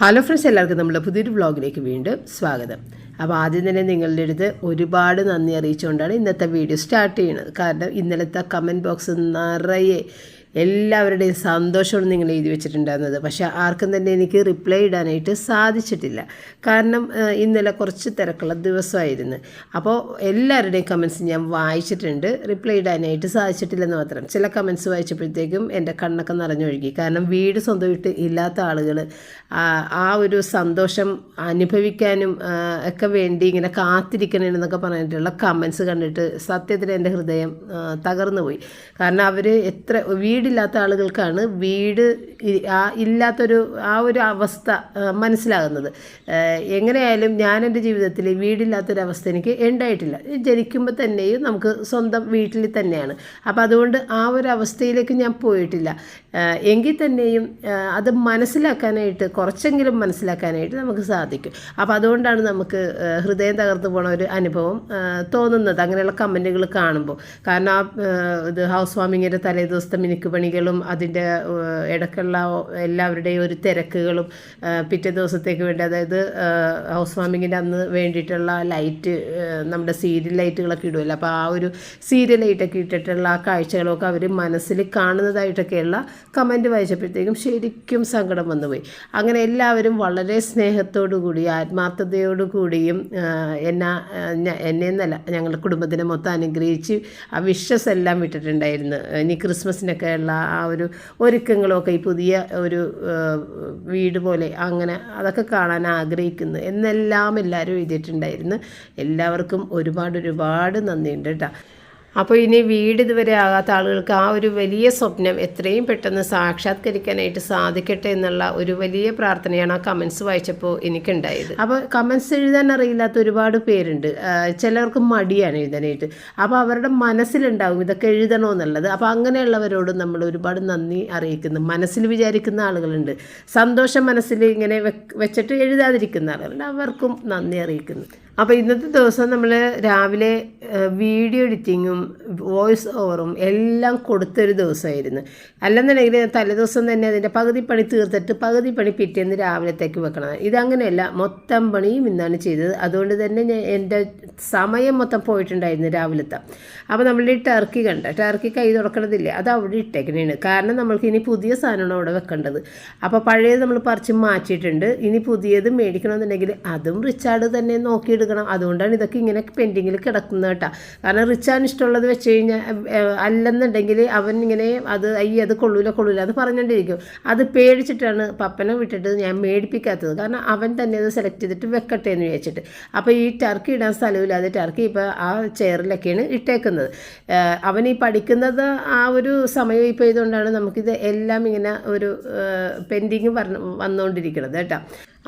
Hello friends എല്ലാവർക്കും നമ്മുടെ പുതിയൊരു വ്ളോഗിലേക്ക് വീണ്ടും സ്വാഗതം. അപ്പോൾ ആദ്യം തന്നെ നിങ്ങളുടെ അടുത്ത് ഒരുപാട് നന്ദി അറിയിച്ചുകൊണ്ടാണ് ഇന്നത്തെ വീഡിയോ സ്റ്റാർട്ട് ചെയ്യുന്നത്. കാരണം ഇന്നലത്തെ കമന്റ് ബോക്സ് നിറയെ എല്ലാവരുടെയും സന്തോഷമാണ് നിങ്ങൾ എഴുതി വെച്ചിട്ടുണ്ടായിരുന്നത്. പക്ഷേ ആർക്കും തന്നെ എനിക്ക് റിപ്ലൈ ഇടാനായിട്ട് സാധിച്ചിട്ടില്ല. കാരണം ഇന്നലെ കുറച്ച് തിരക്കുള്ള ദിവസമായിരുന്നു. അപ്പോൾ എല്ലാവരുടെയും കമൻസ് ഞാൻ വായിച്ചിട്ടുണ്ട്. റിപ്ലൈ ഇടാനായിട്ട് സാധിച്ചിട്ടില്ലെന്ന് മാത്രം. ചില കമൻസ് വായിച്ചപ്പോഴത്തേക്കും എന്റെ കണ്ണൊക്കെ നിറഞ്ഞൊഴുകി. കാരണം വീട് സ്വന്തമായിട്ട് ഇല്ലാത്ത ആളുകൾ ആ ഒരു സന്തോഷം അനുഭവിക്കാനും ഒക്കെ വേണ്ടി ഇങ്ങനെ കാത്തിരിക്കണമെന്നൊക്കെ പറഞ്ഞിട്ടുള്ള കമൻസ് കണ്ടിട്ട് സത്യത്തിൽ എന്റെ ഹൃദയം തകർന്നു പോയി കാരണം അവർ എത്ര വീടില്ലാത്ത ആളുകൾക്കാണ് വീട് ആ ഇല്ലാത്തൊരു ആ ഒരു അവസ്ഥ മനസ്സിലാകുന്നത്. എങ്ങനെയായാലും ഞാൻ എന്റെ ജീവിതത്തിൽ വീടില്ലാത്തൊരവസ്ഥ എനിക്ക് ഉണ്ടായിട്ടില്ല. ജനിക്കുമ്പോൾ തന്നെയും നമുക്ക് സ്വന്തം വീട്ടിൽ തന്നെയാണ്. അപ്പോൾ അതുകൊണ്ട് ആ ഒരു അവസ്ഥയിലേക്ക് ഞാൻ പോയിട്ടില്ല. എങ്കിൽ തന്നെയും അത് മനസ്സിലാക്കാനായിട്ട് കുറച്ചെങ്കിലും മനസ്സിലാക്കാനായിട്ട് നമുക്ക് സാധിക്കും. അപ്പോൾ അതുകൊണ്ടാണ് നമുക്ക് ഹൃദയം തകർന്നു പോണ ഒരു അനുഭവം തോന്നുന്നത് അങ്ങനെയുള്ള കമന്റുകൾ കാണുമ്പോൾ. കാരണം ആ, ഇത് ഹൗസ് വാമിങ്ങിന്റെ തലേ ദിവസത്തെ മിനുക്ക് പണികളും അതിന്റെ ഇടയ്ക്കുള്ള എല്ലാവരുടെയും ഒരു തിരക്കുകളും പിറ്റേ ദിവസത്തേക്ക് വേണ്ടി അതായത് ഹൗസ് വാമിങ്ങിന്റെ അന്ന് വേണ്ടിയിട്ടുള്ള ലൈറ്റ് നമ്മുടെ സീരിയൽ ലൈറ്റുകളൊക്കെ ഇടുമല്ലോ അപ്പോൾ ആ ഒരു സീരിയൽ ലൈറ്റൊക്കെ ഇട്ടിട്ടുള്ള ആ കാഴ്ചകളൊക്കെ അവർ മനസ്സിൽ കാണുന്നതായിട്ടൊക്കെയുള്ള കമന്റ് വായിച്ചപ്പോഴത്തേക്കും ശരിക്കും സങ്കടം വന്നുപോയി. അങ്ങനെ എല്ലാവരും വളരെ സ്നേഹത്തോടു കൂടി ആത്മാർത്ഥതയോടു കൂടിയും എന്നെ എന്നെ എന്നല്ല ഞങ്ങളുടെ കുടുംബത്തിനെ മൊത്തം അനുഗ്രഹിച്ച് ആ വിഷസ് എല്ലാം വിട്ടിട്ടുണ്ടായിരുന്നു ഇനി ക്രിസ്മസിനൊക്കെ ഉള്ള ആ ഒരു ഒരുക്കങ്ങളൊക്കെ ഈ പുതിയ ഒരു വീട് പോലെ അങ്ങനെ അതൊക്കെ കാണാൻ ആഗ്രഹിക്കുന്നു. എന്നെല്ലാം എല്ലാവരും എഴുതിയിട്ടുണ്ടായിരുന്നു. എല്ലാവർക്കും ഒരുപാട് ഒരുപാട് നന്ദിയുണ്ട് കേട്ടോ. അപ്പോൾ ഇനി വീട് ഇതുവരെ ആകാത്ത ആളുകൾക്ക് ആ ഒരു വലിയ സ്വപ്നം എത്രയും പെട്ടെന്ന് സാക്ഷാത്കരിക്കാനായിട്ട് സാധിക്കട്ടെ എന്നുള്ള ഒരു വലിയ പ്രാർത്ഥനയാണ് ആ കമൻസ് വായിച്ചപ്പോൾ എനിക്കുണ്ടായത്. അപ്പോൾ കമൻസ് എഴുതാൻ അറിയില്ലാത്ത ഒരുപാട് പേരുണ്ട്. ചിലർക്ക് മടിയാണ് എഴുതാനായിട്ട്. അപ്പോൾ അവരുടെ മനസ്സിലുണ്ടാവും ഇതൊക്കെ എഴുതണമെന്നുള്ളത് അപ്പോൾ അങ്ങനെയുള്ളവരോട് നമ്മൾ ഒരുപാട് നന്ദി അറിയിക്കുന്നു. മനസ്സിൽ വിചാരിക്കുന്ന ആളുകളുണ്ട്. സന്തോഷം മനസ്സിൽ ഇങ്ങനെ വെച്ചിട്ട് എഴുതാതിരിക്കുന്ന ആളുകളുണ്ട്. അവർക്കും നന്ദി അറിയിക്കുന്നു. അപ്പോൾ ഇന്നത്തെ ദിവസം നമ്മൾ രാവിലെ വീഡിയോ എഡിറ്റിങ്ങും വോയിസ് ഓവറും എല്ലാം കൊടുത്തൊരു ദിവസമായിരുന്നു. അല്ലെന്നുണ്ടെങ്കിൽ തലേദിവസം തന്നെ അതിന്റെ പകുതി പണി തീർത്തിട്ട് പകുതി പണി പിറ്റേന്ന് രാവിലത്തേക്ക് വെക്കണം. ഇതങ്ങനെയല്ല മൊത്തം പണിയും ഇന്നാണ് ചെയ്തത്. അതുകൊണ്ട് തന്നെ ഞാൻ എന്റെ സമയം മൊത്തം പോയിട്ടുണ്ടായിരുന്നു രാവിലത്തെ. അപ്പോൾ നമ്മൾ ഈ ടർക്കി കണ്ട ടർക്കി കൈ തുറക്കണതില്ല അത് അവിടെ ഇട്ടേക്കണേണ്. കാരണം നമ്മൾക്ക് ഇനി പുതിയ സാധനമാണ് അവിടെ വെക്കേണ്ടത്. അപ്പോൾ പഴയത് നമ്മൾ പറിച്ച് മാറ്റിയിട്ടുണ്ട്. ഇനി പുതിയത് മേടിക്കണമെന്നുണ്ടെങ്കിൽ അതും റിച്ചാർഡ് തന്നെ നോക്കിയെടുക്കണം അതുകൊണ്ടാണ് ഇതൊക്കെ ഇങ്ങനെ പെൻഡിങ്ങിൽ കിടക്കുന്നത് കേട്ടോ. കാരണം റിച്ചാൻ ഇഷ്ടമുള്ളത് വെച്ച് കഴിഞ്ഞാൽ അല്ലെന്നുണ്ടെങ്കിൽ അവൻ ഇങ്ങനെ അത് അയ്യ അത് കൊള്ളൂല കൊള്ളൂല അത് പറഞ്ഞുകൊണ്ടിരിക്കും അത് പേടിച്ചിട്ടാണ് പപ്പനെ വിട്ടിട്ട് ഞാൻ മേടിപ്പിക്കാത്തത്. കാരണം അവൻ തന്നെ അത് സെലക്ട് ചെയ്തിട്ട് വെക്കട്ടെ എന്ന് വിചാരിച്ചിട്ട്. അപ്പോൾ ഈ ടർക്കി ഇടാൻ സ്ഥലമില്ലാതെ ടർക്കി ഇപ്പോൾ ആ ചെയറിലൊക്കെയാണ് ഇട്ടേക്കുന്നത്. അവൻ ഈ പഠിക്കുന്നത് ആ ഒരു സമയം ഇപ്പോൾ ഇതുകൊണ്ടാണ് നമുക്കിത് എല്ലാം ഇങ്ങനെ ഒരു പെൻഡിങ് വന്നുകൊണ്ടിരിക്കുന്നത് കേട്ടോ.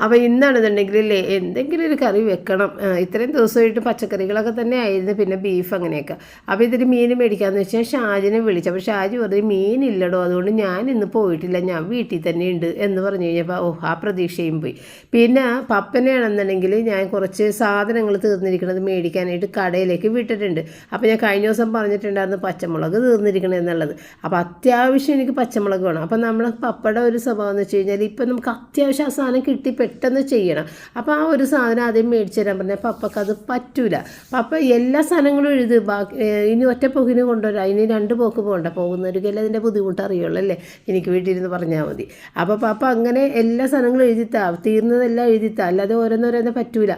അപ്പോൾ ഇന്നാണെന്നുണ്ടെങ്കിൽ ഇല്ലേ എന്തെങ്കിലും ഒരു കറി വെക്കണം. ഇത്രയും ദിവസമായിട്ട് പച്ചക്കറികളൊക്കെ തന്നെ ആയിരുന്നു പിന്നെ ബീഫ് അങ്ങനെയൊക്കെ. അപ്പോൾ ഇതിന് മീൻ മേടിക്കാമെന്ന് വെച്ചാൽ ഷാജിനെ വിളിച്ചു. അപ്പോൾ ഷാജി പറഞ്ഞു ഇല്ലടോ അതുകൊണ്ട് ഞാൻ ഇന്ന് പോയിട്ടില്ല ഞാൻ വീട്ടിൽ തന്നെ ഉണ്ട് എന്ന് പറഞ്ഞു കഴിഞ്ഞപ്പോൾ ഓ ആ പ്രതീക്ഷയും പോയി. പിന്നെ പപ്പനെയാണെന്നുണ്ടെങ്കിൽ ഞാൻ കുറച്ച് സാധനങ്ങൾ തീർന്നിരിക്കുന്നത് മേടിക്കാനായിട്ട് കടയിലേക്ക് വിട്ടിട്ടുണ്ട്. അപ്പോൾ ഞാൻ കഴിഞ്ഞ ദിവസം പറഞ്ഞിട്ടുണ്ടായിരുന്നു പച്ചമുളക് തീർന്നിരിക്കണം എന്നുള്ളത്. അപ്പോൾ അത്യാവശ്യം എനിക്ക് പച്ചമുളക് വേണം. അപ്പോൾ നമ്മൾ പപ്പയുടെ ഒരു സ്വഭാവം എന്ന് വെച്ച് കഴിഞ്ഞാൽ ഇപ്പം നമുക്ക് അത്യാവശ്യം ആ സാധനം കിട്ടി പെട്ടെന്ന് ചെയ്യണം. അപ്പോൾ ആ ഒരു സാധനം ആദ്യം മേടിച്ചു തരാൻ പറഞ്ഞാൽ പപ്പക്ക് അത് പറ്റൂല. പപ്പ എല്ലാ സാധനങ്ങളും എഴുത് ബാക്കി ഇനി ഒറ്റ പോക്കിന് കൊണ്ടുവരാം. ഇനി രണ്ട് പോക്ക് പോകണ്ട പോകുന്നവർക്കല്ലേ അതിന്റെ ബുദ്ധിമുട്ട് അറിയുള്ളൂ അല്ലേ? എനിക്ക് വീട്ടിലിരുന്ന് പറഞ്ഞാൽ മതി. അപ്പോൾ പപ്പ അങ്ങനെ എല്ലാ സാധനങ്ങളും എഴുതിത്താ. തീർന്നതെല്ലാം എഴുതിത്താ. അല്ലാതെ ഓരോന്നോരോന്ന് പറ്റൂല.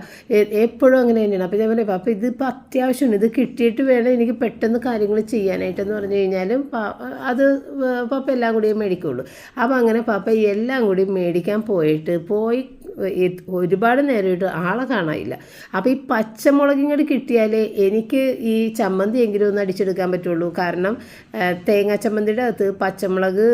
എപ്പോഴും അങ്ങനെ തന്നെയാണ്. അപ്പോൾ ഞാൻ പറയാം പപ്പ ഇതിപ്പോൾ അത്യാവശ്യമാണ്. ഇത് കിട്ടിയിട്ട് വേണം എനിക്ക് പെട്ടെന്ന് കാര്യങ്ങൾ ചെയ്യാനായിട്ടെന്ന് പറഞ്ഞു കഴിഞ്ഞാലും അത് പപ്പ എല്ലാം കൂടി മേടിക്കുള്ളൂ. അപ്പോൾ അങ്ങനെ പപ്പ എല്ലാം കൂടി മേടിക്കാൻ പോയിട്ട് പോയി ഒരുപാട് നേരമായിട്ട് ആളെ കാണാനില്ല. അപ്പോൾ ഈ പച്ചമുളകും കൂടി കിട്ടിയാലേ എനിക്ക് ഈ ചമ്മന്തി എങ്കിലും ഒന്ന് അടിച്ചെടുക്കാൻ പറ്റുള്ളൂ. കാരണം തേങ്ങ ചമ്മന്തിയുടെ അകത്ത് പച്ചമുളക്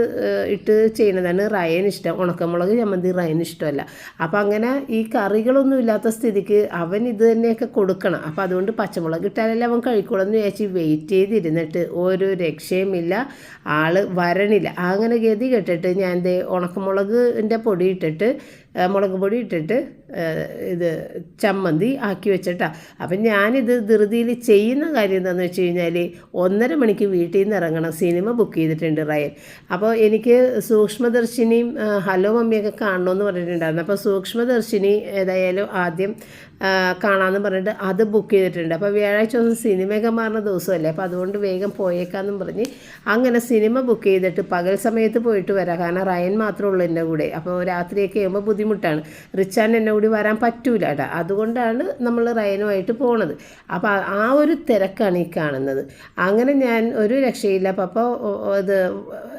ഇട്ട് ചെയ്യുന്നതാണ് റയന് ഇഷ്ടം. ഉണക്കമുളക് ചമ്മന്തി റയന് ഇഷ്ടമല്ല. അപ്പോൾ അങ്ങനെ ഈ കറികളൊന്നും ഇല്ലാത്ത സ്ഥിതിക്ക് അവൻ ഇത് തന്നെയൊക്കെ കൊടുക്കണം. അപ്പോൾ അതുകൊണ്ട് പച്ചമുളക് ഇട്ടാലല്ലേ അവൻ കഴിക്കുള്ളൂ എന്ന് വിചാരിച്ച് വെയിറ്റ് ചെയ്തിരുന്നിട്ട് ഒരു രക്ഷയുമില്ല. ആൾ വരണില്ല. അങ്ങനെ ഗതി കെട്ടിട്ട് ഞാൻ ദേ ഉണക്കമുളകിന്റെ പൊടി ഇട്ടിട്ട് മുളക് പൊടി ഇട്ടിട്ട് ഇത് ചമ്മന്തി ആക്കി വെച്ചിട്ടാ. അപ്പം ഞാനിത് ധൃതിയിൽ ചെയ്യുന്ന കാര്യം എന്താണെന്ന് വെച്ച് കഴിഞ്ഞാൽ ഒന്നര മണിക്ക് വീട്ടിൽ നിന്ന് ഇറങ്ങണം. സിനിമ ബുക്ക് ചെയ്തിട്ടുണ്ട് റയൽ. അപ്പോൾ എനിക്ക് സൂക്ഷ്മദർശിനിയും ഹലോ മമ്മിയൊക്കെ കാണണമെന്ന് പറഞ്ഞിട്ടുണ്ടായിരുന്നു. അപ്പോൾ സൂക്ഷ്മദർശിനി ഏതായാലും ആദ്യം കാണാമെന്ന് പറഞ്ഞിട്ട് അത് ബുക്ക് ചെയ്തിട്ടുണ്ട്. അപ്പോൾ വ്യാഴാഴ്ച ദിവസം സിനിമയൊക്കെ മാറുന്ന ദിവസമല്ലേ? അപ്പോൾ അതുകൊണ്ട് വേഗം പോയേക്കാന്നും പറഞ്ഞ് അങ്ങനെ സിനിമ ബുക്ക് ചെയ്തിട്ട് പകൽ സമയത്ത് പോയിട്ട് വരാം. കാരണം റയൻ മാത്രമേ ഉള്ളൂ എന്റെ കൂടെ. അപ്പോൾ രാത്രിയൊക്കെ ആകുമ്പോൾ ബുദ്ധിമുട്ടാണ്. റിച്ചാൻ എന്റെ കൂടി വരാൻ പറ്റൂല കേട്ടോ അതുകൊണ്ടാണ് നമ്മൾ റയനുമായിട്ട് പോണത്. അപ്പോൾ ആ- ഒരു തിരക്കാണ് ഈ കാണുന്നത്. അങ്ങനെ ഞാൻ ഒരു രക്ഷയില്ല. പപ്പ ഇത്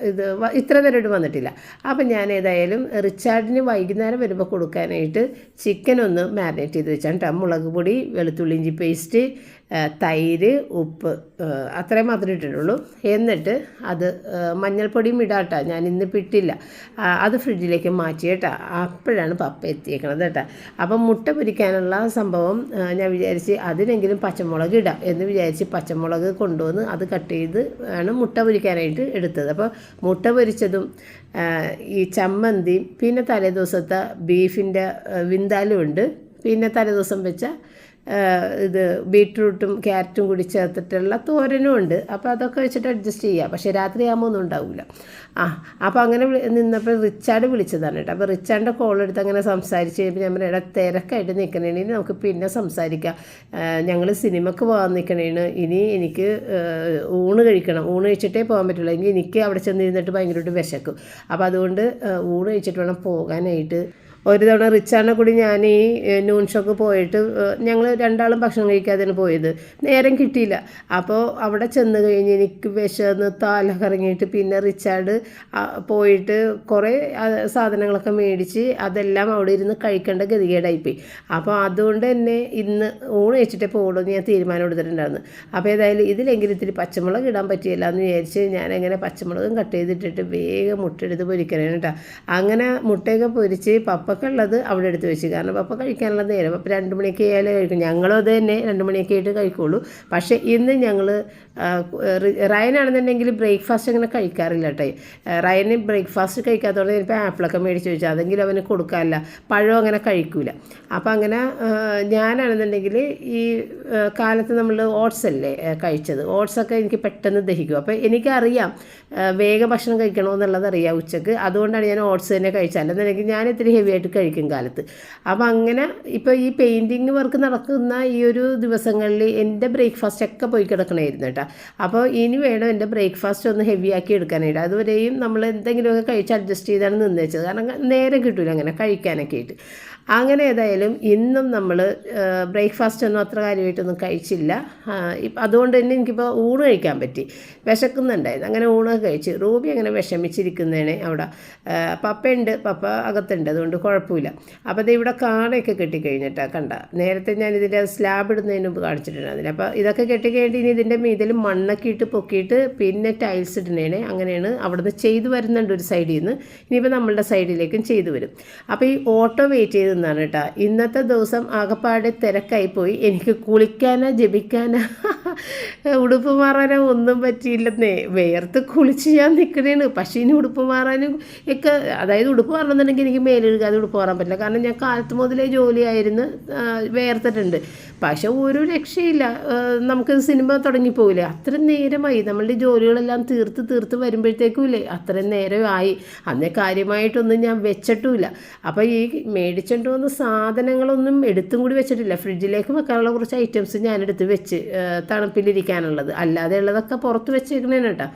ഇത് ഇത്ര നേരം വന്നിട്ടില്ല. അപ്പം ഞാൻ ഏതായാലും റിച്ചാർഡിന് വൈകുന്നേരം വരുമ്പോൾ കൊടുക്കാനായിട്ട് ചിക്കൻ ഒന്ന് മാരിനേറ്റ് ചെയ്ത് വെച്ചാൽ കേട്ടോ മുളക് പൊടി വെളുത്തുള്ളി ഇഞ്ചി പേസ്റ്റ് തൈര് ഉപ്പ് അത്രയും മാത്രമേ ഇട്ടിട്ടുള്ളൂ. എന്നിട്ട് അത് മഞ്ഞൾപ്പൊടിയും ഇടാട്ടോ. ഞാൻ ഇന്ന് പിട്ടില്ല അത് ഫ്രിഡ്ജിലേക്ക് മാറ്റി കേട്ടോ. അപ്പോഴാണ് പപ്പ എത്തിയേക്കണത് കേട്ടോ. അപ്പം മുട്ട പൊരിക്കാനുള്ള സംഭവം ഞാൻ വിചാരിച്ച് അതിനെങ്കിലും പച്ചമുളക് ഇടാം എന്ന് വിചാരിച്ച് പച്ചമുളക് കൊണ്ടുവന്ന് അത് കട്ട് ചെയ്ത് ആണ് മുട്ട പൊരിക്കാനായിട്ട് എടുത്തത്. അപ്പോൾ മുട്ട പൊരിച്ചതും ഈ ചമ്മന്തിയും പിന്നെ തലേദിവസത്തെ ബീഫിന്റെ വിന്താലും ഉണ്ട് പിന്നെ തലേദിവസം വെച്ച ഇത് ബീട്രൂട്ടും ക്യാരറ്റും കൂടി ചേർത്തിട്ടുള്ള തോരനും ഉണ്ട്. അപ്പോൾ അതൊക്കെ വെച്ചിട്ട് അഡ്ജസ്റ്റ് ചെയ്യാം. പക്ഷേ രാത്രി ആകുമ്പോൾ ഒന്നും ഉണ്ടാവില്ല ആ അപ്പോൾ അങ്ങനെ നിന്നപ്പോൾ റിച്ചാർഡ് വിളിച്ചതാണ് കേട്ടോ. അപ്പോൾ റിച്ചാർഡിന്റെ കോൾ എടുത്ത് അങ്ങനെ സംസാരിച്ച് കഴിയുമ്പോൾ ഞാൻ പറയാം തിരക്കായിട്ട് നിൽക്കണേന് നമുക്ക് പിന്നെ സംസാരിക്കാം. ഞങ്ങൾ സിനിമക്ക് പോകാൻ നിൽക്കണേന് ഇനി എനിക്ക് ഊണ് കഴിക്കണം. ഊണ് കഴിച്ചിട്ടേ പോകാൻ പറ്റുള്ളൂ. എങ്കിൽ എനിക്ക് അവിടെ ചെന്നിരുന്നിട്ട് ഭയങ്കരമായിട്ട് വിശക്കും. അപ്പോൾ അതുകൊണ്ട് ഊണ് കഴിച്ചിട്ട് വേണം പോകാനായിട്ട്. ഒരു തവണ റിച്ചാറിനെ കൂടി ഞാൻ ഈ നൂൺ ഷോക്ക് പോയിട്ട് ഞങ്ങൾ രണ്ടാളും ഭക്ഷണം കഴിക്കാതെയാണ് പോയത്. നേരം കിട്ടിയില്ല. അപ്പോൾ അവിടെ ചെന്ന് കഴിഞ്ഞ് എനിക്ക് വിശന്ന് തല കറങ്ങിയിട്ട് പിന്നെ റിച്ചാർഡ് പോയിട്ട് കുറേ സാധനങ്ങളൊക്കെ മേടിച്ച് അതെല്ലാം അവിടെ ഇരുന്ന് കഴിക്കേണ്ട ഗതികേടായിപ്പോയി. അപ്പോൾ അതുകൊണ്ട് തന്നെ ഇന്ന് ഊണ് വെച്ചിട്ടേ പോകുള്ളൂ എന്ന് ഞാൻ തീരുമാനം എടുത്തിട്ടുണ്ടായിരുന്നു. അപ്പോൾ ഏതായാലും ഇതിലെങ്കിലും ഇത്തിരി പച്ചമുളക് ഇടാൻ പറ്റിയില്ല എന്ന് വിചാരിച്ച് ഞാനങ്ങനെ പച്ചമുളകും കട്ട് ചെയ്തിട്ടിട്ട് വേഗം പൊരിക്കണം കേട്ടോ. അങ്ങനെ മുട്ടയൊക്കെ പൊരിച്ച് പപ്പക്കുള്ളത് അവിടെ എടുത്ത് വെച്ച്. കാരണം പപ്പ കഴിക്കാനുള്ള നേരം. അപ്പോൾ രണ്ട് മണിയൊക്കെ ആയാലും കഴിക്കും. ഞങ്ങളും അത് തന്നെ രണ്ട് മണിയൊക്കെ ആയിട്ട് കഴിക്കുള്ളൂ. പക്ഷേ ഇന്ന് ഞങ്ങൾ റയനാണെന്നുണ്ടെങ്കിൽ ബ്രേക്ക്ഫാസ്റ്റ് അങ്ങനെ കഴിക്കാറില്ല കേട്ടോ. റയന് ബ്രേക്ക്ഫാസ്റ്റ് കഴിക്കാത്തതുകൊണ്ട് ചിലപ്പോൾ ആപ്പിളൊക്കെ മേടിച്ച് വെച്ചാൽ അതെങ്കിലും അവന് കൊടുക്കാറില്ല പഴം അങ്ങനെ കഴിക്കൂല. അപ്പം അങ്ങനെ ഞാനാണെന്നുണ്ടെങ്കിൽ ഈ കാലത്ത് നമ്മൾ ഓട്സ് അല്ലേ കഴിച്ചത്. ഓട്സൊക്കെ എനിക്ക് പെട്ടെന്ന് ദഹിക്കും. അപ്പോൾ എനിക്കറിയാം വേഗ ഭക്ഷണം കഴിക്കണമെന്നുള്ളത് അറിയാം ഉച്ചയ്ക്ക്. അതുകൊണ്ടാണ് ഞാൻ ഓട്സ് തന്നെ കഴിച്ചത്. അല്ലെന്നുണ്ടെങ്കിൽ ഞാൻ ഇത്തിരി ഹെവി കഴിക്കും കാലത്ത്. അപ്പോൾ അങ്ങനെ ഇപ്പോൾ ഈ പെയിന്റിങ് വർക്ക് നടക്കുന്ന ഈ ഒരു ദിവസങ്ങളിൽ എന്റെ ബ്രേക്ക്ഫാസ്റ്റ് ഒക്കെ പോയി കിടക്കണമായിരുന്നു കേട്ടോ. അപ്പോൾ ഇനി വേണം എന്റെ ബ്രേക്ക്ഫാസ്റ്റ് ഒന്ന് ഹെവി ആക്കി എടുക്കാനായിട്ട്. അതുവരെയും നമ്മൾ എന്തെങ്കിലുമൊക്കെ കഴിച്ച് അഡ്ജസ്റ്റ് ചെയ്താണ് നിന്ന് വെച്ചത്. കാരണം നേരെ കിട്ടില്ല അങ്ങനെ കഴിക്കാനൊക്കെ ആയിട്ട്. അങ്ങനെ ഏതായാലും ഇന്നും നമ്മൾ ബ്രേക്ക്ഫാസ്റ്റ് ഒന്നും അത്ര കാര്യമായിട്ടൊന്നും കഴിച്ചില്ല. അതുകൊണ്ട് തന്നെ എനിക്കിപ്പോൾ ഊണ് കഴിക്കാൻ പറ്റി. വിശക്കുന്നുണ്ടായിരുന്നു. അങ്ങനെ ഊണൊക്കെ കഴിച്ച് റൂബി അങ്ങനെ വിഷമിച്ചിരിക്കുന്നതാണ് അവിടെ. പപ്പയുണ്ട്. പപ്പ അകത്തുണ്ട്. അതുകൊണ്ട് കുഴപ്പമില്ല. അപ്പോൾ ഇത് ഇവിടെ കാണയൊക്കെ കെട്ടിക്കഴിഞ്ഞിട്ടാണ് കണ്ട. നേരത്തെ ഞാൻ ഇതിന്റെ സ്ലാബ് ഇടുന്നതിന് മുമ്പ് കാണിച്ചിട്ടുണ്ടായിരുന്നില്ല അപ്പോൾ ഇതൊക്കെ കെട്ടിക്കഴിഞ്ഞിട്ട് ഇനി ഇതിന്റെ മീതിൽ മണ്ണൊക്കെ ഇട്ട് പൊക്കിയിട്ട് പിന്നെ ടൈൽസ് ഇടുന്നതാണ്. അങ്ങനെയാണ് അവിടുന്ന് ചെയ്തു വരുന്നുണ്ട് ഒരു സൈഡിൽ നിന്ന്. ഇനിയിപ്പോൾ നമ്മളുടെ സൈഡിലേക്കും ചെയ്തു വരും. അപ്പോൾ ഈ ഓട്ടോ വെയിറ്റ് ചെയ്ത് നിന്നാണ് കേട്ടോ ഇന്നത്തെ ദിവസം ആകപ്പാടെ തിരക്കായി പോയി. എനിക്ക് കുളിക്കാനോ ജപിക്കാനോ ഉടുപ്പ് മാറാനോ ഒന്നും പറ്റിയില്ലെന്നേ. വേർത്ത് കുളിച്ച് ഞാൻ നിൽക്കണേണ് പക്ഷേ ഇനി ഉടുപ്പ് മാറാനും ഒക്കെ അതായത് ഉടുപ്പ് മാറണമെന്നുണ്ടെങ്കിൽ എനിക്ക് മേലെഴുകാതെ ഉടുപ്പ് മാറാൻ പറ്റില്ല. കാരണം ഞാൻ കാലത്ത് മുതലേ ജോലിയായിരുന്നു വേർത്തിട്ടുണ്ട്. പക്ഷെ ഒരു രക്ഷയില്ല. നമുക്ക് സിനിമ തുടങ്ങിപ്പോകില്ലേ അത്രയും നേരമായി. നമ്മളുടെ ജോലികളെല്ലാം തീർത്ത് തീർത്ത് വരുമ്പോഴത്തേക്കും ഇല്ലേ അത്രയും നേരമായി. അന്നേ കാര്യമായിട്ടൊന്നും ഞാൻ വെച്ചിട്ടുമില്ല. അപ്പോൾ ഈ മേടിച്ചുകൊണ്ട് വന്ന സാധനങ്ങളൊന്നും എടുത്തും കൂടി വെച്ചിട്ടില്ല. ഫ്രിഡ്ജിലേക്ക് വെക്കാനുള്ള കുറച്ച് ഐറ്റംസ് ഞാൻ എടുത്ത് വെച്ച് തണുപ്പിലിരിക്കാനുള്ളത്. അല്ലാതെ ഉള്ളതൊക്കെ പുറത്ത് വെച്ചേക്കണേന് കേട്ടോ.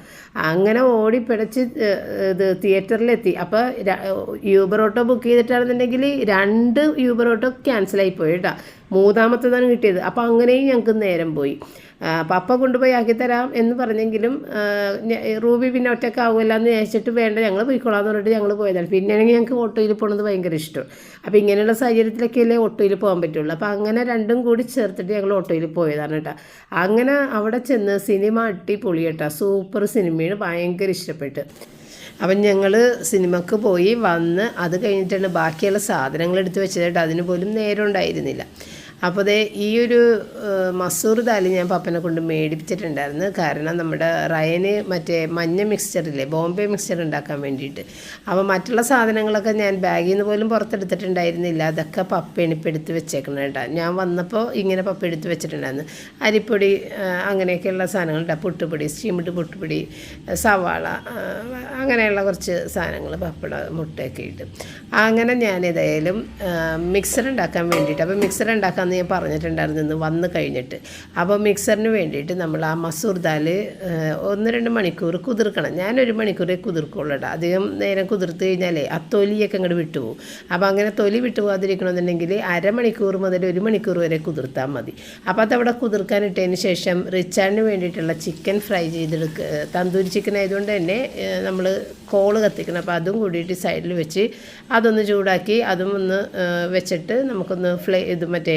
അങ്ങനെ ഓടി പിടച്ച് ആ, ഇത് തിയേറ്ററിലെത്തി. അപ്പോൾ യൂബർ ഓട്ടോ ബുക്ക് ചെയ്തിട്ടാണെന്നുണ്ടെങ്കിൽ രണ്ട് യൂബർ ഓട്ടോ ക്യാൻസലായി പോയി കേട്ടോ. മൂന്നാമത്തേതാണ് കിട്ടിയത്. അപ്പോൾ അങ്ങനെയും ഞങ്ങൾക്ക് നേരം പോയി. പപ്പ കൊണ്ടുപോയി ആക്കിത്തരാം എന്ന് പറഞ്ഞെങ്കിലും റൂബി പിന്നെ ഒറ്റക്കാവുമല്ലോ എന്ന് വിചാരിച്ചിട്ട് വേണ്ട ഞങ്ങൾ പോയിക്കോളാം എന്ന് പറഞ്ഞിട്ട് ഞങ്ങൾ പോയതാണ്. പിന്നെയാണെങ്കിൽ ഞങ്ങൾക്ക് ഓട്ടോയിൽ പോകുന്നത് ഭയങ്കര ഇഷ്ടം. അപ്പോൾ ഇങ്ങനെയുള്ള സാഹചര്യത്തിലൊക്കെ അല്ലേ ഓട്ടോയിൽ പോകാൻ പറ്റുള്ളൂ. അപ്പോൾ അങ്ങനെ രണ്ടും കൂടി ചേർത്തിട്ട് ഞങ്ങൾ ഓട്ടോയിൽ പോയതാണ് കേട്ടോ. അങ്ങനെ അവിടെ ചെന്ന് സിനിമ അടിപൊളി കേട്ടോ. സൂപ്പർ സിനിമയാണ് ഭയങ്കര ഇഷ്ടപ്പെട്ട്. അപ്പം ഞങ്ങൾ സിനിമക്ക് പോയി വന്ന് അത് കഴിഞ്ഞിട്ടാണ് ബാക്കിയുള്ള സാധനങ്ങൾ എടുത്ത് വെച്ചതായിട്ട് അതിന് പോലും നേരം ഉണ്ടായിരുന്നില്ല അപ്പോൾ ദേ ഈ ഒരു മസൂർ ദാൽ ഞാൻ പപ്പനെ കൊണ്ട് മേടിപ്പിച്ചിട്ടുണ്ടായിരുന്നു. കാരണം നമ്മുടെ റയന് മറ്റേ മഞ്ഞ മിക്സ്ചറില്ലേ ബോംബെ മിക്സ്ചർ ഉണ്ടാക്കാൻ വേണ്ടിയിട്ട്. അപ്പോൾ മറ്റുള്ള സാധനങ്ങളൊക്കെ ഞാൻ ബാഗിൽ നിന്ന് പോലും പുറത്തെടുത്തിട്ടുണ്ടായിരുന്നില്ല. അതൊക്കെ പപ്പയാണ് ഇപ്പോൾ എടുത്ത് വെച്ചേക്കണം കേട്ടോ. ഞാൻ വന്നപ്പോൾ ഇങ്ങനെ പപ്പ എടുത്ത് വെച്ചിട്ടുണ്ടായിരുന്നു. അരിപ്പൊടി അങ്ങനെയൊക്കെയുള്ള സാധനങ്ങളുണ്ട് പുട്ടുപൊടി സ്റ്റീമിട്ട് പുട്ടുപൊടി സവാള അങ്ങനെയുള്ള കുറച്ച് സാധനങ്ങൾ പപ്പട മുട്ടയൊക്കെ ഇട്ട്. അങ്ങനെ ഞാൻ ഏതായാലും മിക്സർ ഉണ്ടാക്കാൻ വേണ്ടിയിട്ട്. അപ്പോൾ മിക്സർ ഉണ്ടാക്കാമെന്ന് ഞാൻ പറഞ്ഞിട്ടുണ്ടായിരുന്നു ഇന്ന് വന്ന് കഴിഞ്ഞിട്ട്. അപ്പോൾ മിക്സറിന് വേണ്ടിയിട്ട് നമ്മൾ ആ മസൂർ ദാൽ ഒന്ന് രണ്ട് മണിക്കൂർ കുതിർക്കണം. ഞാനൊരു മണിക്കൂറേ കുതിർക്കുള്ളൂ കേട്ടോ. അധികം നേരം കുതിർത്ത് കഴിഞ്ഞാലേ ആ തൊലിയൊക്കെ അങ്ങോട്ട് വിട്ടുപോകും. അപ്പോൾ അങ്ങനെ തൊലി വിട്ടുപോകാതിരിക്കണമെന്നുണ്ടെങ്കിൽ അരമണിക്കൂർ മുതൽ ഒരു മണിക്കൂർ വരെ കുതിർത്താൽ മതി. അപ്പോൾ അതവിടെ കുതിർക്കാനിട്ടതിന് ശേഷം റിച്ചാറിന് വേണ്ടിയിട്ടുള്ള ചിക്കൻ ഫ്രൈ ചെയ്തെടുക്കുക തന്തൂരി ചിക്കൻ ആയതുകൊണ്ട് തന്നെ നമ്മൾ കോൾ കത്തിക്കണം. അപ്പോൾ അതും കൂടിയിട്ട് സൈഡിൽ വെച്ച് അതൊന്ന് ചൂടാക്കി അതും ഒന്ന് വെച്ചിട്ട് നമുക്കൊന്ന് ഫ്ലേ ഇത് മറ്റേ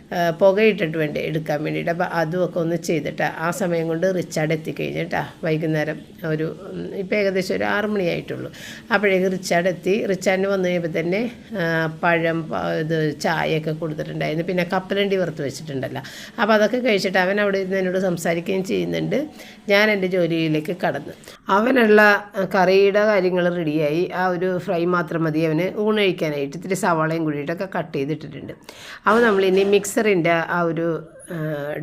പുകയിട്ടിട്ട് വേണ്ടി എടുക്കാൻ വേണ്ടിയിട്ട്. അപ്പോൾ അതുമൊക്കെ ഒന്ന് ചെയ്തിട്ട് ആ സമയം കൊണ്ട് റിച്ചാർഡ് എത്തിക്കഴിഞ്ഞിട്ടാ വൈകുന്നേരം ഒരു ഇപ്പം ഏകദേശം ഒരു ആറ് മണിയായിട്ടുള്ളൂ അപ്പോഴേക്ക് റിച്ചാർഡ് എത്തി. റിച്ചാർഡിന് വന്നു കഴിയുമ്പോൾ തന്നെ പഴം ഇത് ചായയൊക്കെ കൊടുത്തിട്ടുണ്ടായിരുന്നു. പിന്നെ കപ്പലണ്ടി വറുത്ത് വെച്ചിട്ടുണ്ടല്ലോ. അപ്പോൾ അതൊക്കെ കഴിച്ചിട്ട് അവൻ അവിടെ ഇരുന്ന് എന്നോട് സംസാരിക്കുകയും ചെയ്യുന്നുണ്ട്. ഞാൻ എന്റെ ജോലിയിലേക്ക് കടന്നു. അവനുള്ള കറിയുടെ കാര്യങ്ങൾ റെഡിയായി. ആ ഒരു ഫ്രൈ മാത്രം മതി. അവന് ഊണ് കഴിക്കാനായിട്ട് ഇത്തിരി സവാളയും കൂടിയിട്ടൊക്കെ കട്ട് ചെയ്തിട്ടിട്ടുണ്ട്. അപ്പോൾ നമ്മളിനി മിക്സറിന്റെ ആ ഒരു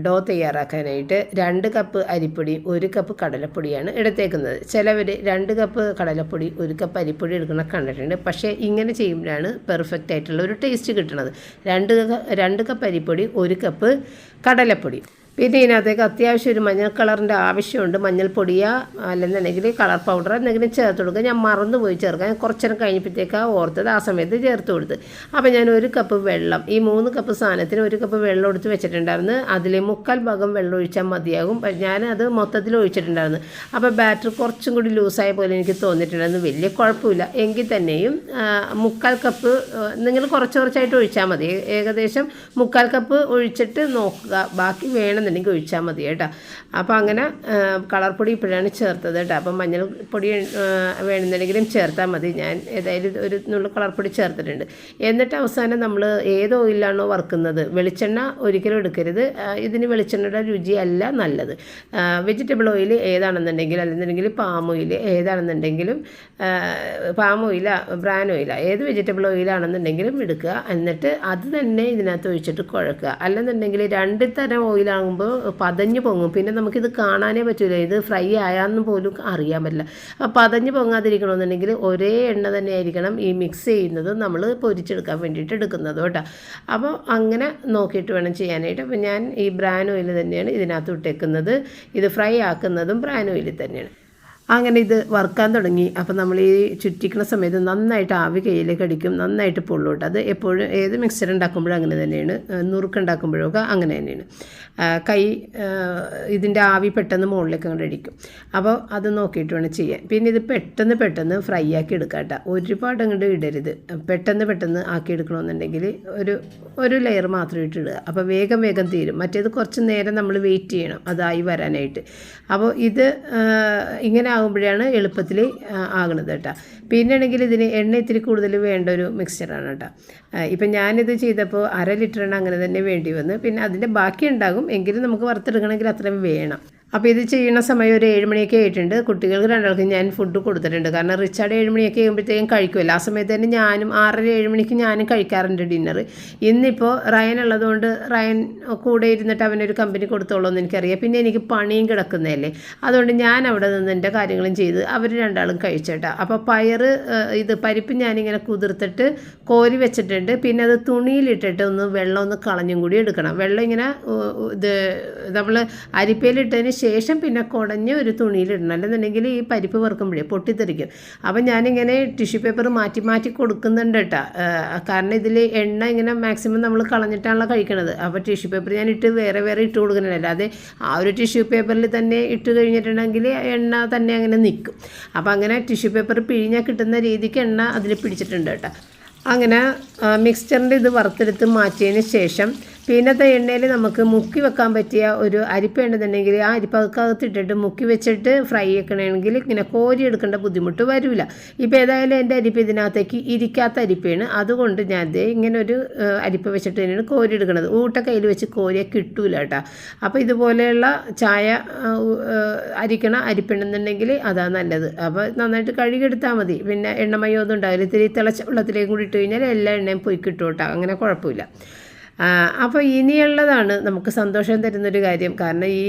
ഡോ തയ്യാറാക്കാനായിട്ട് രണ്ട് കപ്പ് അരിപ്പൊടി ഒരു കപ്പ് കടലപ്പൊടിയാണ് എടുത്തേക്കുന്നത്. ചിലവർ രണ്ട് കപ്പ് കടലപ്പൊടി ഒരു കപ്പ് അരിപ്പൊടി എടുക്കുന്ന കണ്ടിട്ടുണ്ട്. പക്ഷേ ഇങ്ങനെ ചെയ്യുമ്പോഴാണ് പെർഫെക്റ്റ് ആയിട്ടുള്ള ഒരു ടേസ്റ്റ് കിട്ടുന്നത് രണ്ട് രണ്ട് കപ്പ് അരിപ്പൊടി ഒരു കപ്പ് കടലപ്പൊടി. പിന്നെ ഇതിനകത്തേക്ക് അത്യാവശ്യം ഒരു മഞ്ഞൾ കളറിന്റെ ആവശ്യമുണ്ട്. മഞ്ഞൾപ്പൊടിയാ അല്ലെന്നുണ്ടെങ്കിൽ കളർ പൗഡർ എന്തെങ്കിലും ചേർത്ത് കൊടുക്കുക. ഞാൻ മറന്നുപോയി ചേർക്കാം കുറച്ചേരം കഴിഞ്ഞപ്പോഴത്തേക്കാണ് ഓർത്തത് ആ സമയത്ത് ചേർത്ത് കൊടുത്ത്. അപ്പോൾ ഞാൻ ഒരു കപ്പ് വെള്ളം ഈ മൂന്ന് കപ്പ് സാധനത്തിന് ഒരു കപ്പ് വെള്ളം എടുത്ത് വെച്ചിട്ടുണ്ടായിരുന്നു. അതിൽ മുക്കാൽ ഭാഗം വെള്ളം ഒഴിച്ചാൽ മതിയാകും. ഞാനത് മൊത്തത്തിൽ ഒഴിച്ചിട്ടുണ്ടായിരുന്നു. അപ്പോൾ ബാറ്റർ കുറച്ചും കൂടി ലൂസായ പോലെ എനിക്ക് തോന്നിയിട്ടുണ്ടായിരുന്നു. വലിയ കുഴപ്പമില്ല. എങ്കിൽ തന്നെയും മുക്കാൽ കപ്പ് നിങ്ങൾ കുറച്ച് കുറച്ചായിട്ട് ഒഴിച്ചാൽ മതി. ഏകദേശം മുക്കാൽ കപ്പ് ഒഴിച്ചിട്ട് നോക്കുക. ബാക്കി വേണമെന്നുണ്ടെങ്കിൽ ഒഴിച്ചാൽ മതി കേട്ടോ. അപ്പോൾ അങ്ങനെ കളർ പൊടി ഇപ്പോഴാണ് ചേർത്തത് കേട്ടോ. അപ്പം മഞ്ഞൾ പൊടി ആ, വേണമെന്നുണ്ടെങ്കിലും ചേർത്താൽ മതി. ഞാൻ ഏതായാലും ഒരു നുള്ള കളർ പൊടി ചേർത്തിട്ടുണ്ട്. എന്നിട്ട് അവസാനം നമ്മൾ ഏത് ഓയിലാണോ വറുക്കുന്നത് വെളിച്ചെണ്ണ ഒരിക്കലും എടുക്കരുത്. ഇതിന് വെളിച്ചെണ്ണയുടെ രുചിയല്ല നല്ലത്. വെജിറ്റബിൾ ഓയിൽ ഏതാണെന്നുണ്ടെങ്കിൽ അല്ലെന്നുണ്ടെങ്കിൽ പാം ഓയിൽ ഏതാണെന്നുണ്ടെങ്കിലും പാം ഓയില ബ്രാൻ ഓയില ഏത് വെജിറ്റബിൾ ഓയിലാണെന്നുണ്ടെങ്കിലും എടുക്കുക. എന്നിട്ട് അത് തന്നെ ഇതിനകത്ത് ഒഴിച്ചിട്ട് കുഴക്കുക. അല്ലെന്നുണ്ടെങ്കിൽ രണ്ട് തരം ഓയിലാകുമ്പോൾ പതഞ്ഞ് പൊങ്ങും. പിന്നെ നമുക്കിത് കാണാനേ പറ്റില്ല ഇത് ഫ്രൈ ആയാന്ന് പോലും അറിയാൻ പറ്റില്ല. അപ്പോൾ പതഞ്ഞ് പൊങ്ങാതിരിക്കണമെന്നുണ്ടെങ്കിൽ ഒരേ എണ്ണ തന്നെ ആയിരിക്കണം ഈ മിക്സ് ചെയ്യുന്നത് നമ്മൾ പൊരിച്ചെടുക്കാൻ വേണ്ടിയിട്ട് എടുക്കുന്നത് കേട്ടോ. അപ്പോൾ അങ്ങനെ നോക്കിയിട്ട് വേണം ചെയ്യാനായിട്ട്. അപ്പോൾ ഞാൻ ഈ ബ്രാൻ ഓയിൽ തന്നെയാണ് ഇതിനകത്ത് ഇട്ടേക്കുന്നത്. ഇത് ഫ്രൈ ആക്കുന്നതും ബ്രാൻ ഓയിലിൽ തന്നെയാണ്. അങ്ങനെ ഇത് വറുക്കാൻ തുടങ്ങി. അപ്പോൾ നമ്മൾ ഈ ചുറ്റിക്കുന്ന സമയത്ത് നന്നായിട്ട് ആവി കയ്യിലേക്ക് അടിക്കും. നന്നായിട്ട് പൊള്ളൂട്ട് അത് എപ്പോഴും ഏത് മിക്സർ ഉണ്ടാക്കുമ്പോഴും അങ്ങനെ തന്നെയാണ്. നുറുക്കുണ്ടാക്കുമ്പോഴൊക്കെ അങ്ങനെ തന്നെയാണ്. കൈ ഇതിന്റെ ആവി പെട്ടെന്ന് മുകളിലേക്ക് അങ്ങോട്ട് അടിക്കും അപ്പോൾ അത് നോക്കിയിട്ട് വേണം ചെയ്യാൻ. പിന്നെ ഇത് പെട്ടെന്ന് പെട്ടെന്ന് ഫ്രൈ ആക്കി എടുക്കാം കേട്ടോ ഒരുപാട് അങ്ങോട്ട് ഇടരുത്. പെട്ടെന്ന് പെട്ടെന്ന് ആക്കി എടുക്കണമെന്നുണ്ടെങ്കിൽ ഒരു ഒരു ലെയർ മാത്രം ഇട്ടിടുക അപ്പോൾ വേഗം വേഗം തീരും. മറ്റേത് കുറച്ച് നേരം നമ്മൾ വെയിറ്റ് ചെയ്യണം. അതായി വരാനായിട്ട്. അപ്പോൾ ഇത് ഇങ്ങനെ ആകുമ്പോഴാണ് എളുപ്പത്തിൽ ആകണത് കേട്ടോ പിന്നെ ആണെങ്കിൽ ഇതിന് എണ്ണ ഇത്തിരി കൂടുതൽ വേണ്ട ഒരു മിക്സ്ചറാണ് കേട്ടോ ഇപ്പം ഞാനിത് ചെയ്തപ്പോൾ അര ലിറ്ററിന് അങ്ങനെ തന്നെ വേണ്ടി വന്നു. പിന്നെ അതിന്റെ ബാക്കി ഉണ്ടാകും എങ്കിലും നമുക്ക് വറുത്തെടുക്കണമെങ്കിൽ അത്രയും വേണം. അപ്പോൾ ഇത് ചെയ്യുന്ന സമയം ഒരു ഏഴ് മണിയൊക്കെ ആയിട്ടുണ്ട്. കുട്ടികൾക്ക് രണ്ടാൾക്കും ഞാൻ ഫുഡ് കൊടുത്തിട്ടുണ്ട്. കാരണം റിച്ചാർഡ് ഏഴ് മണിയൊക്കെ ആകുമ്പോഴത്തേക്കും കഴിക്കുമല്ലോ ആ സമയത്ത് തന്നെ ഞാനും ആറര ഏഴ് മണിക്ക് ഞാനും കഴിക്കാറുണ്ട് ഡിന്നർ ഇന്നിപ്പോൾ റയൻ ഉള്ളതുകൊണ്ട് റയൻ കൂടെ ഇരുന്നിട്ട് അവനൊരു കമ്പനി കൊടുത്തോളൂ എന്ന് എനിക്കറിയാം. പിന്നെ എനിക്ക് പണിയും കിടക്കുന്നതല്ലേ. അതുകൊണ്ട് ഞാൻ അവിടെ നിന്ന് എന്റെ കാര്യങ്ങളും ചെയ്ത് അവർ രണ്ടാളും കഴിച്ചേട്ടാ. അപ്പോൾ പയർ ഇത് പരിപ്പ് ഞാനിങ്ങനെ കുതിർത്തിട്ട് കോരി വെച്ചിട്ടുണ്ട്. പിന്നെ അത് തുണിയിലിട്ടിട്ട് ഒന്ന് വെള്ളം ഒന്ന് കളഞ്ഞും കൂടി എടുക്കണം. വെള്ളം ഇങ്ങനെ ഇത് നമ്മൾ അരിപ്പയിലിട്ടതിന് ശേഷം പിന്നെ കുടഞ്ഞ് ഒരു തുണിയിലിടണം. അല്ലെന്നുണ്ടെങ്കിൽ ഈ പരിപ്പ് വറുക്കുമ്പോഴേ പൊട്ടിത്തെറിക്കും. അപ്പം ഞാനിങ്ങനെ ടിഷ്യൂ പേപ്പർ മാറ്റി മാറ്റി കൊടുക്കുന്നുണ്ട് കേട്ടോ. കാരണം ഇതിൽ എണ്ണ ഇങ്ങനെ മാക്സിമം നമ്മൾ കളഞ്ഞിട്ടാണല്ലോ കഴിക്കണത്. അപ്പോൾ ടിഷ്യൂ പേപ്പർ ഞാൻ ഇട്ട് വേറെ വേറെ ഇട്ട് കൊടുക്കുന്നുണ്ട്. അല്ലാതെ ആ ഒരു ടിഷ്യൂ പേപ്പറിൽ തന്നെ ഇട്ട് കഴിഞ്ഞിട്ടുണ്ടെങ്കിൽ എണ്ണ തന്നെ അങ്ങനെ നിൽക്കും. അപ്പോൾ അങ്ങനെ ടിഷ്യൂ പേപ്പർ പിഴിഞ്ഞാൽ കിട്ടുന്ന രീതിക്ക് എണ്ണ അതിൽ പിടിച്ചിട്ടുണ്ട് കേട്ടോ. അങ്ങനെ മിക്സ്ചറിന്റെ ഇത് വറുത്തെടുത്ത് മാറ്റിയതിന് ശേഷം പിന്നത്തെ എണ്ണയിൽ നമുക്ക് മുക്കി വെക്കാൻ പറ്റിയ ഒരു അരിപ്പ ഉണ്ടെന്നുണ്ടെങ്കിൽ ആ അരിപ്പകത്തിട്ടിട്ട് മുക്കി വെച്ചിട്ട് ഫ്രൈ വെക്കണമെങ്കിൽ ഇങ്ങനെ കോരി എടുക്കേണ്ട ബുദ്ധിമുട്ട് വരില്ല. ഇപ്പോൾ ഏതായാലും എന്റെ അരിപ്പ ഇതിനകത്തേക്ക് ഇരിക്കാത്ത അരിപ്പയാണ്. അതുകൊണ്ട് ഞാൻ ദേ ഇങ്ങനെ ഒരു അരിപ്പ വെച്ചിട്ട് തന്നെയാണ് കോരി എടുക്കുന്നത്. ഊട്ട കയ്യിൽ വെച്ച് കോരിയ കിട്ടൂല കേട്ടോ. അപ്പോൾ ഇതുപോലെയുള്ള ചായ അരിക്കണ അരിപ്പുണ്ടെന്നുണ്ടെങ്കിൽ അതാ നല്ലത്. അപ്പോൾ നന്നായിട്ട് കഴുകിയെടുത്താൽ മതി. പിന്നെ എണ്ണമയോ ഒന്നും ഉണ്ടാവില്ല ഇത്തിരി തിളച്ച വെള്ളത്തിലേക്ക് കൂടി ഇട്ട് കഴിഞ്ഞാൽ എല്ലാ എണ്ണയും പോയി കിട്ടും കേട്ടോ. അങ്ങനെ കുഴപ്പമില്ല. അപ്പോൾ ഇനിയുള്ളതാണ് നമുക്ക് സന്തോഷം തരുന്നൊരു കാര്യം. കാരണം ഈ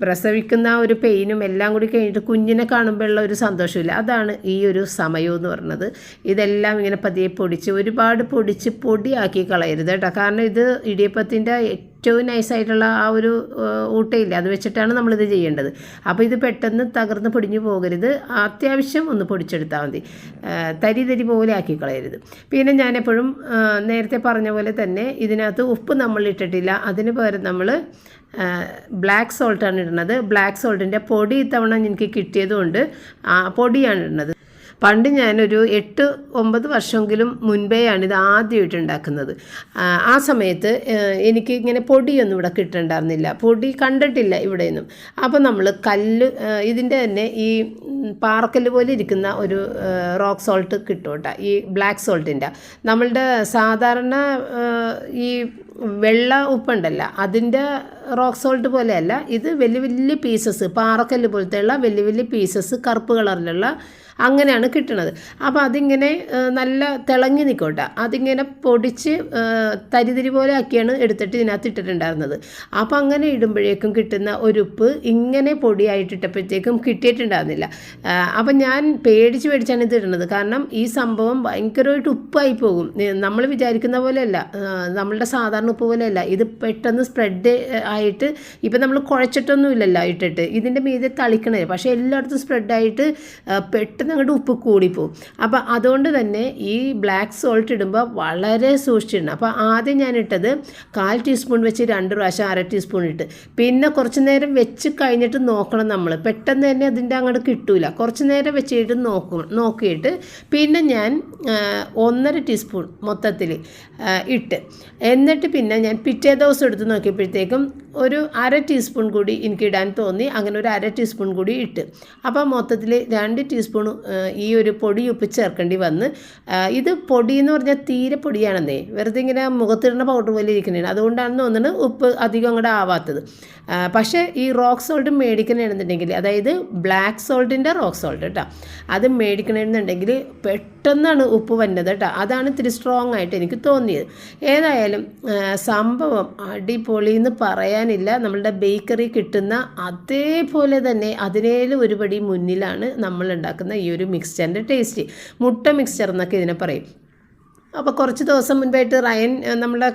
പ്രസവിക്കുന്ന ഒരു പെയിനും എല്ലാം കൂടി കഴിഞ്ഞിട്ട് കുഞ്ഞിനെ കാണുമ്പോഴുള്ള ഒരു സന്തോഷമില്ല. അതാണ് ഈ ഒരു സമയം എന്ന് പറയുന്നത് ഇതെല്ലാം ഇങ്ങനെ പതിയെ പൊടിച്ച് ഒരുപാട് പൊടിച്ച് പൊടിയാക്കി കളയരുത് കേട്ടോ. കാരണം ഇത് ഇടിയപ്പത്തിന്റെ ഏറ്റവും നൈസായിട്ടുള്ള ആ ഒരു ഊട്ടയില്ല? അത് വെച്ചിട്ടാണ് നമ്മളിത് ചെയ്യേണ്ടത്. അപ്പോൾ ഇത് പെട്ടെന്ന് തകർന്ന് പൊടിഞ്ഞു പോകരുത്. അത്യാവശ്യം ഒന്ന് പൊടിച്ചെടുത്താൽ മതി. തരി തരി പോലെ ആക്കി കളയരുത്. പിന്നെ ഞാനെപ്പോഴും നേരത്തെ പറഞ്ഞ പോലെ തന്നെ ഇതിനകത്ത് ഉപ്പ് നമ്മൾ ഇട്ടിട്ടില്ല. അതിന് പകരം നമ്മൾ ബ്ലാക്ക് സോൾട്ടാണ് ഇടുന്നത്. ബ്ലാക്ക് സോൾട്ടിന്റെ പൊടി ഇത്തവണ എനിക്ക് കിട്ടിയതുകൊണ്ട് പൊടിയാണ് ഇടുന്നത്. പണ്ട് ഞാനൊരു എട്ട് ഒമ്പത് വർഷമെങ്കിലും മുൻപേയാണ് ഇത് ആദ്യമായിട്ട് ഉണ്ടാക്കുന്നത്. ആ, സമയത്ത് എനിക്ക് ഇങ്ങനെ പൊടിയൊന്നും ഇവിടെ കിട്ടണ്ടായിരുന്നില്ല. പൊടി കണ്ടിട്ടില്ല ഇവിടെയൊന്നും. അപ്പോൾ നമ്മൾ കല്ല് ഇതിന്റെ തന്നെ ഈ പാർക്കൽ പോലെ ഇരിക്കുന്ന ഒരു റോക്ക് സോൾട്ട് കിട്ടും കേട്ടോ ഈ ബ്ലാക്ക് സോൾട്ടിന്റെ നമ്മളുടെ സാധാരണ ഈ വെള്ള ഉപ്പുണ്ടല്ല. അതിന്റെ റോക്ക് സോൾട്ട് പോലെയല്ല. ഇത് വലിയ വലിയ പീസസ് പാറക്കല്ല് പോലത്തെയുള്ള വലിയ വലിയ പീസസ് കറുപ്പ് കളറിലുള്ള അങ്ങനെയാണ് കിട്ടുന്നത് അപ്പോൾ അതിങ്ങനെ നല്ല തിളങ്ങി നിൽക്കോട്ടെ അതിങ്ങനെ പൊടിച്ച് തരിതിരി പോലെ ആക്കിയാണ് എടുത്തിട്ട് ഇതിനകത്ത് ഇട്ടിട്ടുണ്ടായിരുന്നത്. അപ്പോൾ അങ്ങനെ ഇടുമ്പോഴേക്കും കിട്ടുന്ന ഒരു ഉപ്പ് ഇങ്ങനെ പൊടിയായിട്ടിട്ടപ്പോഴത്തേക്കും കിട്ടിയിട്ടുണ്ടായിരുന്നില്ല. അപ്പം ഞാൻ പേടിച്ച് പേടിച്ചാണ് ഇത് ഇടുന്നത്. കാരണം ഈ സംഭവം ഭയങ്കരമായിട്ട് ഉപ്പായി പോകും. നമ്മൾ വിചാരിക്കുന്ന പോലെയല്ല. നമ്മളുടെ സാധാരണ ഉപ്പ് പോലെയല്ല. ഇത് പെട്ടെന്ന് സ്പ്രെഡ് ആയിട്ട് ഇപ്പം നമ്മൾ കുഴച്ചിട്ടൊന്നും ഇല്ലല്ലോ ഇട്ടിട്ട്. ഇതിന്റെ മീതെ തളിക്കണേ. പക്ഷേ എല്ലായിടത്തും സ്പ്രെഡായിട്ട് പെട്ടെന്ന് അങ്ങോട്ട് ഉപ്പ് കൂടിപ്പോവും. അപ്പോൾ അതുകൊണ്ട് തന്നെ ഈ ബ്ലാക്ക് സോൾട്ട് ഇടുമ്പോൾ വളരെ സൂക്ഷിച്ചിടണം. അപ്പോൾ ആദ്യം ഞാൻ ഇട്ടത് കാൽ ടീസ്പൂൺ വെച്ച് രണ്ട് പ്രാവശ്യം അര ടീസ്പൂൺ ഇട്ട്. പിന്നെ കുറച്ച് നേരം വെച്ച് കഴിഞ്ഞിട്ട് നോക്കണം നമ്മൾ പെട്ടെന്ന് തന്നെ അതിന്റെ അങ്ങോട്ട് കിട്ടൂല. കുറച്ച് നേരം വെച്ചിട്ട് നോക്കും നോക്കിയിട്ട് പിന്നെ ഞാൻ ഒന്നര ടീസ്പൂൺ മൊത്തത്തിൽ ഇട്ട്. എന്നിട്ട് പിന്നെ ഞാൻ പിറ്റേ ദിവസം എടുത്ത് നോക്കിയപ്പോഴത്തേക്കും ഒരു അര ടീസ്പൂൺ കൂടി എനിക്ക് ഇടാൻ തോന്നി. അങ്ങനെ ഒരു അര ടീസ്പൂൺ കൂടി ഇട്ട്. അപ്പോൾ മൊത്തത്തിൽ രണ്ട് ടീസ്പൂൺ ഈ ഒരു പൊടി ഉപ്പ് ചേർക്കേണ്ടി വന്ന്. ഇത് പൊടി എന്ന് പറഞ്ഞാൽ തീരെ പൊടിയാണെന്നേ. വെറുതെ ഇങ്ങനെ മുഖത്തിടുന്ന പൗഡർ പോലെ ഇരിക്കുന്നതാണ്. അതുകൊണ്ടാണെന്ന് തോന്നുന്നത് ഉപ്പ് അധികം അങ്ങോട്ട് ആവാത്തത്. പക്ഷേ ഈ റോക്ക് സോൾട്ട് മേടിക്കണമെന്നുണ്ടെങ്കിൽ അതായത് ബ്ലാക്ക് സോൾട്ടിന്റെ റോക്ക് സോൾട്ട് കേട്ടോ അത് മേടിക്കണമെന്നുണ്ടെങ്കിൽ പെട്ടെന്നാണ് ഉപ്പ് വന്നത് കേട്ടോ അതാണ് ഇത്തിരി സ്ട്രോങ് ആയിട്ട് എനിക്ക് തോന്നിയത്. ഏതായാലും സംഭവം അടിപൊളി എന്ന് പറയാനില്ല. നമ്മളുടെ ബേക്കറി കിട്ടുന്ന അതേപോലെ തന്നെ അതിനേലും ഒരുപടി മുന്നിലാണ് നമ്മൾ ഉണ്ടാക്കുന്ന ഈ ഒരു മിക്സ്ചറിന്റെ ടേസ്റ്റ് മുട്ട മിക്സ്ചർ എന്നൊക്കെ ഇതിനെ പറയും. അപ്പോൾ കുറച്ച് ദിവസം മുൻപായിട്ട് റയൻ നമ്മളെ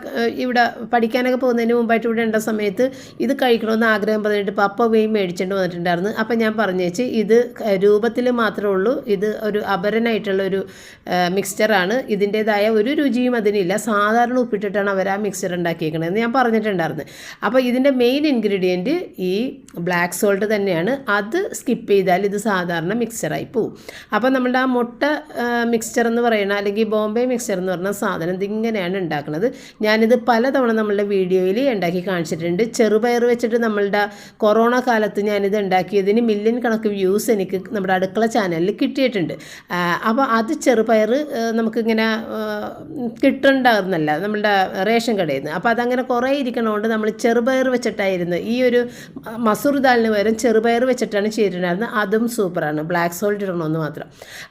ഇവിടെ പഠിക്കാനൊക്കെ പോകുന്നതിന് മുമ്പായിട്ട് ഇവിടെ ഉണ്ട സമയത്ത് ഇത് കഴിക്കണമെന്ന് ആഗ്രഹം പറഞ്ഞിട്ട് പപ്പ പോയി മേടിച്ചുകൊണ്ട് വന്നിട്ടുണ്ടായിരുന്നു. അപ്പോൾ ഞാൻ പറഞ്ഞേച്ച് ഇത് രൂപത്തിൽ മാത്രമേ ഉള്ളൂ. ഇത് ഒരു അപരനായിട്ടുള്ള ഒരു മിക്സ്ചറാണ് ഇതിന്റേതായ ഒരു രുചിയും അതിനില്ല. സാധാരണ ഉപ്പിട്ടിട്ടാണ് അവർ ആ മിക്സ്ചർ ഉണ്ടാക്കിയേക്കണതെന്ന് ഞാൻ പറഞ്ഞിട്ടുണ്ടായിരുന്നു. അപ്പോൾ ഇതിന്റെ മെയിൻ ഇൻഗ്രീഡിയന്റ് ഈ ബ്ലാക്ക് സോൾട്ട് തന്നെയാണ്. അത് സ്കിപ്പ് ചെയ്താൽ ഇത് സാധാരണ മിക്സ്ചറായി പോവും. അപ്പോൾ നമ്മുടെ ആ മുട്ട മിക്സ്ചർ എന്ന് പറയുന്ന അല്ലെങ്കിൽ ബോംബെ മിക്സ്ചർ എന്ന് പറഞ്ഞ സാധനം ഇതിങ്ങനെയാണ് ഉണ്ടാക്കുന്നത്. ഞാനിത് പലതവണ നമ്മളുടെ വീഡിയോയിൽ ഉണ്ടാക്കി കാണിച്ചിട്ടുണ്ട്. ചെറുപയർ വെച്ചിട്ട് നമ്മളുടെ കൊറോണ കാലത്ത് ഞാനിത് ഉണ്ടാക്കിയതിന് മില്യൺ കണക്ക് വ്യൂസ് എനിക്ക് നമ്മുടെ അടുക്കള ചാനലിൽ കിട്ടിയിട്ടുണ്ട്. അപ്പോൾ അത് ചെറുപയർ നമുക്കിങ്ങനെ കിട്ടണ്ടായിരുന്നല്ല നമ്മളുടെ റേഷൻ കടയിൽ നിന്ന്. അപ്പോൾ അതങ്ങനെ കുറേ ഇരിക്കണതുകൊണ്ട് നമ്മൾ ചെറുപയർ വെച്ചിട്ടായിരുന്നു. ഈ ഒരു മസൂർ ദാലിന് പകരം ചെറുപയർ വെച്ചിട്ടാണ് ചെയ്തിട്ടുണ്ടായിരുന്നത്. അതും സൂപ്പറാണ് ബ്ലാക്ക് സോൾട്ട് ഇടണമെന്ന് മാത്രം.